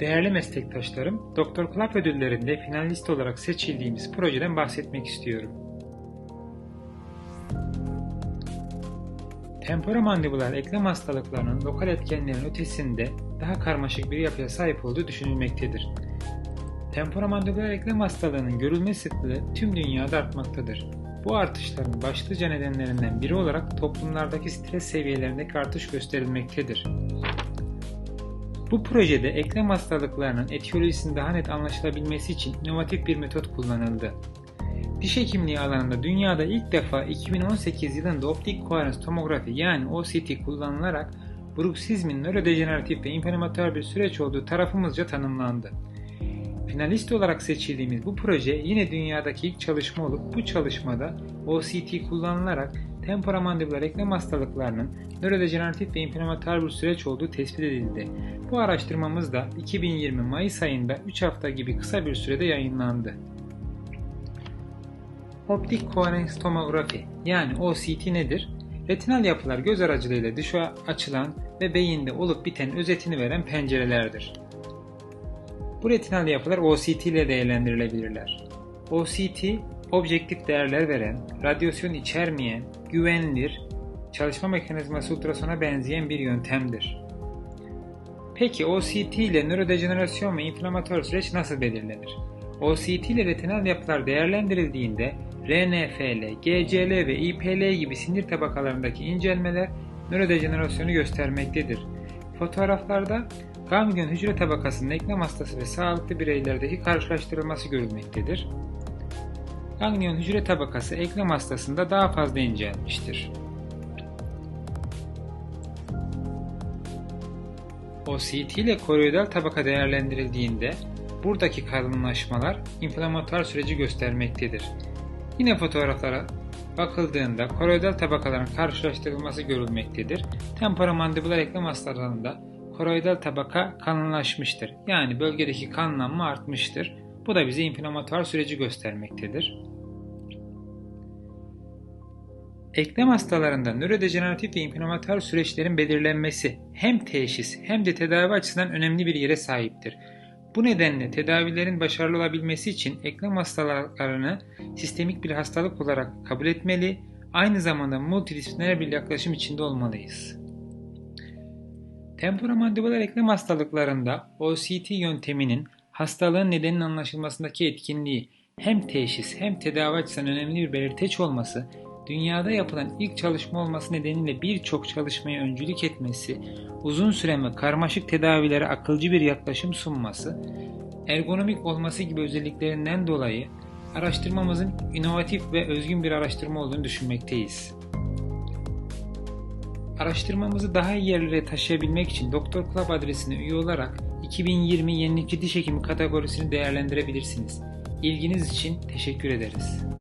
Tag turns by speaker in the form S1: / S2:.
S1: Değerli meslektaşlarım, Doktor Club ödüllerinde finalist olarak seçildiğimiz projeden bahsetmek istiyorum. Temporomandibular eklem hastalıklarının lokal etkenlerin ötesinde daha karmaşık bir yapıya sahip olduğu düşünülmektedir. Temporomandibular eklem hastalığının görülme sıklığı tüm dünyada artmaktadır. Bu artışların başlıca nedenlerinden biri olarak toplumlardaki stres seviyelerindeki artış gösterilmektedir. Bu projede eklem hastalıklarının etiyolojisinin daha net anlaşılabilmesi için inovatif bir metot kullanıldı. Diş hekimliği alanında dünyada ilk defa 2018 yılında optik koherans tomografi yani OCT kullanılarak bruksizmin nörodejeneratif ve inflamatuar bir süreç olduğu tarafımızca tanımlandı. Finalist olarak seçildiğimiz bu proje yine dünyadaki ilk çalışma olup bu çalışmada OCT kullanılarak temporomandibular eklem hastalıklarının nörodejeneratif ve inflamatuar bir süreç olduğu tespit edildi. Bu araştırmamız da 2020 Mayıs ayında 3 hafta gibi kısa bir sürede yayınlandı. Optik koherens tomografi yani OCT nedir? Retinal yapılar göz aracılığıyla dışa açılan ve beyinde olup biten özetini veren pencerelerdir. Bu retinal yapılar OCT ile değerlendirilebilirler. OCT, objektif değerler veren, radyasyon içermeyen, güvenilir, çalışma mekanizması ultrasona benzeyen bir yöntemdir. Peki OCT ile nörodejenerasyon ve inflamatuar süreç nasıl belirlenir? OCT ile retinal yapılar değerlendirildiğinde RNFL, GCL ve IPL gibi sinir tabakalarındaki incelmeler nörodejenerasyonu göstermektedir. Fotoğraflarda ganglion hücre tabakasının eklem hastası ve sağlıklı bireylerdeki karşılaştırılması görülmektedir. Ganglion hücre tabakası eklem hastasında daha fazla incelmiştir. OCT ile koroidal tabaka değerlendirildiğinde buradaki kalınlaşmalar inflamatuar süreci göstermektedir. Yine fotoğraflara bakıldığında koroidal tabakaların karşılaştırılması görülmektedir. Temporomandibular eklem hastalarında koroidal tabaka kalınlaşmıştır. Yani bölgedeki kanlanma artmıştır. Bu da bize inflamatuar süreci göstermektedir. Eklem hastalarında nörodejeneratif ve inflamatuar süreçlerin belirlenmesi hem teşhis hem de tedavi açısından önemli bir yere sahiptir. Bu nedenle tedavilerin başarılı olabilmesi için eklem hastalıklarını sistemik bir hastalık olarak kabul etmeli, aynı zamanda multidisipliner bir yaklaşım içinde olmalıyız. Temporomandibular eklem hastalıklarında OCT yönteminin hastalığın nedeninin anlaşılmasındaki etkinliği hem teşhis hem tedavi açısından önemli bir belirteç olması, dünyada yapılan ilk çalışma olması nedeniyle birçok çalışmaya öncülük etmesi, uzun süren karmaşık tedavilere akılcı bir yaklaşım sunması, ergonomik olması gibi özelliklerinden dolayı araştırmamızın inovatif ve özgün bir araştırma olduğunu düşünmekteyiz. Araştırmamızı daha iyi yerlere taşıyabilmek için Doktor Club adresine üye olarak 2020 yenilikçi diş hekimi kategorisini değerlendirebilirsiniz. İlginiz için teşekkür ederiz.